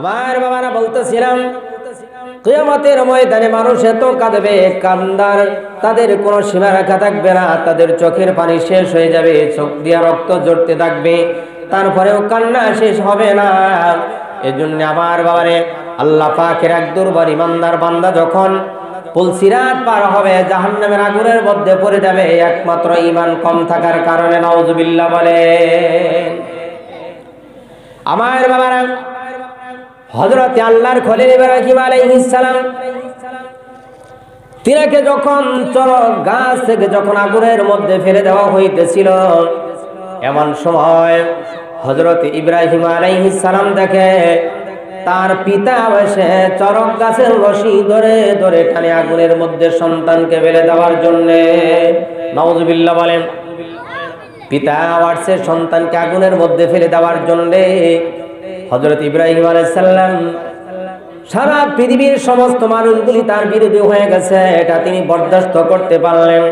আমার বাবারা বলতেছিলাম, কিয়ামতের ময়দানে মানুষ এত কাঁদবে, কান্দার, তাদের কোনো সীমা রাখা থাকবে না, তাদের চোখের পানি শেষ হয়ে যাবে, চোখ দিয়ে রক্ত জড়তে থাকবে, তারপরেও কান্না শেষ হবে না। এজন্য আমার বাবারে আল্লাহ পাকের এক দুর্বার ইমানদার বান্দা যখন পুলসিরাত পার হবে, জাহান্নামের আগুনের মধ্যে পড়ে যাবে, একমাত্র ইমান কম থাকার কারণে নওজুবিল্লাহ বলে। আমার বাবারা হজরতে আল্লাহর খলিল ইব্রাহিম আলাইহিস সালাম, তিনাকে যখন চরক গাছ থেকে যখন আগুনের মধ্যে ফেলে দেওয়া হইতেছিল, এমন সময় হজরত ইব্রাহিম আলাইহিস সালাম দেখে তার পিতা বসে চরক গাছের রশি ধরে ধরে টানে আগুনের মধ্যে সন্তানকে ফেলে দেওয়ার জন্যে। নওয়াজবিল্লাহ বলেন, পিতা ওয়ার্সে সন্তানকে আগুনের মধ্যে ফেলে দেওয়ার জন্যে হজরত ইব্রাহিম আলাইসাল্লাম সারা পৃথিবীর সমস্ত মানুষগুলি তার বিরোধী হয়ে গেছে, এটা তিনি বরদাস্ত করতে পারলেন।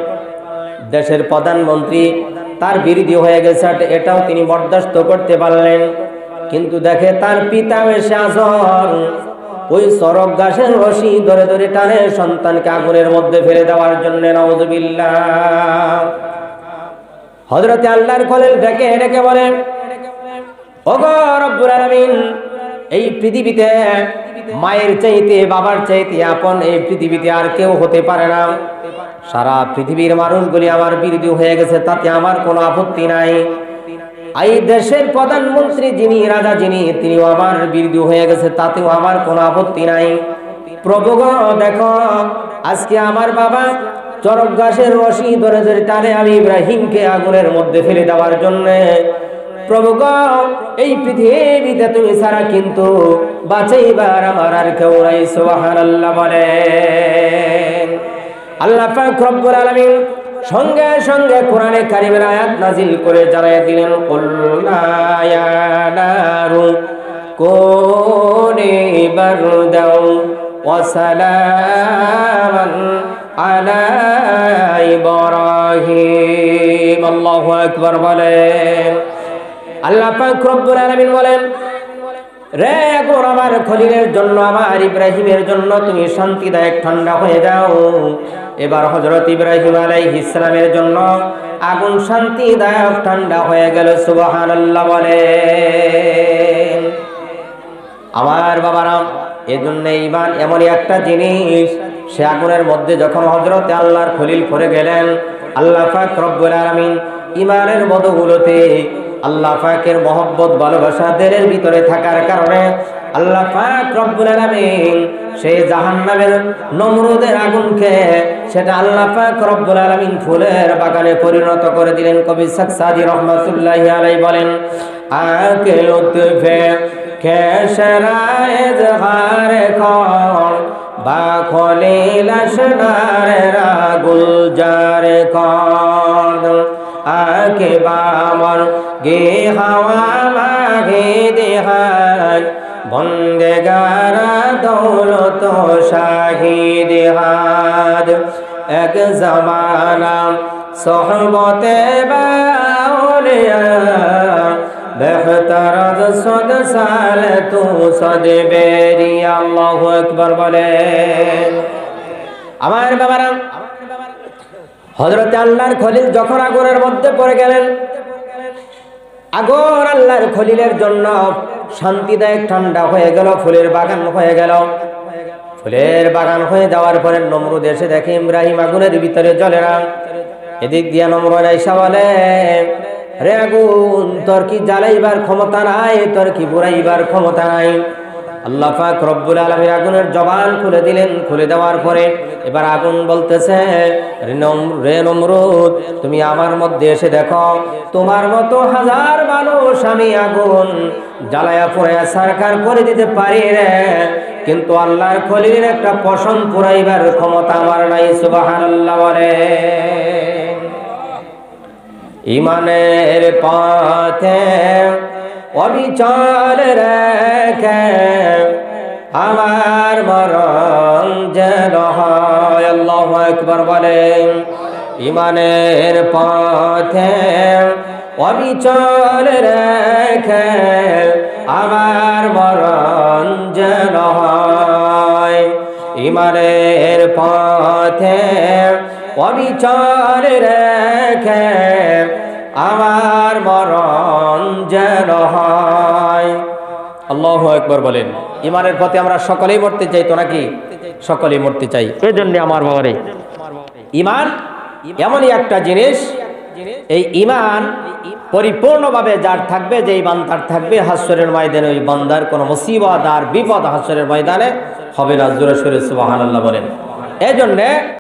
দেশের প্রধানমন্ত্রী তার বিরোধী হয়ে গেছে এটাও তিনি বরদাস্ত করতে পারলেন। কিন্তু দেখে তার পিতা এসে আসর ওই সরক গাছের রশি ধরে ধরে টানে সন্তানকে আগুনের মধ্যে ফেলে দেওয়ার জন্য নওয়াজবিল্লাহ হজরতে আল্লাহর খলিল ডেকে ডেকে বলে ওগো রব্বুল আলামিন এই পৃথিবীতে মায়ের চাইতে, বাবার চাইতে আপন এই পৃথিবীতে আর কেউ হতে পারে না। সারা পৃথিবীর মানুষগুলি আমার বিরোধী হয়ে গেছে, তাতে আমার কোনো আপত্তি নাই। এই দেশের প্রধানমন্ত্রী যিনি, রাজা যিনি, তিনিও আমার বিরোধী হয়ে গেছে, তাতেও আমার কোনো আপত্তি নাই। প্রভু দেখো, আজকে আমার বাবা চরক গাছের রশি ধরে ধরে টানে আমি ইব্রাহিমকে আগুনের মধ্যে ফেলে দেওয়ার জন্যে এই পৃথিবীতে তুমি সারা কিন্তু সঙ্গে সঙ্গে কোরআনে কারিমের আয়াত নাজিল করে জানাই দিলেন কুল্লা ইয়া নারু কোনি আল্লাহু আকবার বলেন। আল্লাহ পাক রব্বুল আলামিন বলেন, রে গোর আমার খলিলের জন্য, আমার ইব্রাহিমের জন্য তুমি শান্তিদায়ক ঠান্ডা হয়ে যাও। এবার হজরত ইব্রাহিম আলাইহিস ইসলামের জন্য আগুন শান্তিদায়ক ঠান্ডা হয়ে গেল, সুবহানাল্লাহ বলেন। আমার বাবারাম এজন্য ইমান এমনই একটা জিনিস, সে আগুনের মধ্যে যখন হজরত আল্লাহর খলিল করে গেলেন, আল্লাহ পাক রব্বুল আলামিন ইমানের মদগুলোতে আল্লাহ পাকের মহব্বত, ভালোবাসা দেলের ভিতরে থাকার কারণে আল্লাহ পাক রব্বুল আলামিন সেই জাহান্নামের নমরুদের আগুনকে সেটা আল্লাহ পাক রব্বুল আলামিন ফুলের বাগানে পরিণত করে দিলেন। কবি সাকসাদি রহমাতুল্লাহি আলাইহি বলেন আকে লুৎফে কেশরায় জহার কর বা খলিল আসনার রাগুল জার কর। আকে বামর গে হাওয়া মাগে দেহার বন্দেগারা দৌলত শাহিদ হাদ। এক জমানা সহবতে বাউলিয়া। বেহতর সদ সাল তু সদ বেরি আল্লাহ একবার বলেন। আমার বাবারা হজরত আল্লাহর খলিল যখন আগুনের মধ্যে পড়ে গেলেন, আগর আল্লাহর খলিলের জন্য শান্তিদায়ক ঠান্ডা হয়ে গেল, ফুলের বাগান হয়ে গেল। ফুলের বাগান হয়ে যাওয়ার পরে নমরুদ এসে দেখে ইব্রাহিম আগুনের ভিতরে জ্বলে না। এদিক দিয়া নমরুদ আইসা বলে, রে আগুন, তোর কি জ্বালাইবার ক্ষমতা নাই? তোর কি বুড়াইবার ক্ষমতা নাই? আল্লাহ পাক রব্বুল আলমীর আগুনের জবান খুলে দিলেন, খুলে দেওয়ার পরে এবার আগুন বলতেছে তুমি আমার মধ্যে এসে দেখো, তোমার মতো হাজার মানুষ আমি আগুন জ্বালায়া পুরাইয়া সরকার করে দিতে পারি রে। কিন্তু আল্লাহর খলির একটা পশম পুরাইবার ক্ষমতা আমার নাই, সুবহানাল্লাহ বলে। ইমানের পথে অবিচল রেখে আমার মরণ যে হয়। একবার বলেন, ইমানের পথে অবিচল রেখে আমার মরণ যে হয়। ইমানের পথে অবিচল রেখে আমার মরণ যেন হয়। আল্লাহ একবার বলেন ইমানের পথে আমরা সকলেই মরতে চাই তো নাকি? সকলেই মরতে চাই। এই জন্য আমার বাবারে ইমান এমনই একটা জিনিস এই ইমান পরিপূর্ণভাবে যার থাকবে যে ইমান তার থাকবে হাস্যরের ময়দানে ওই বান্দার কোনো মুসিবত আর বিপদ হাস্যরের ময়দানে হবে না। জোরে সুরে সুবাহ বলেন। এই জন্যে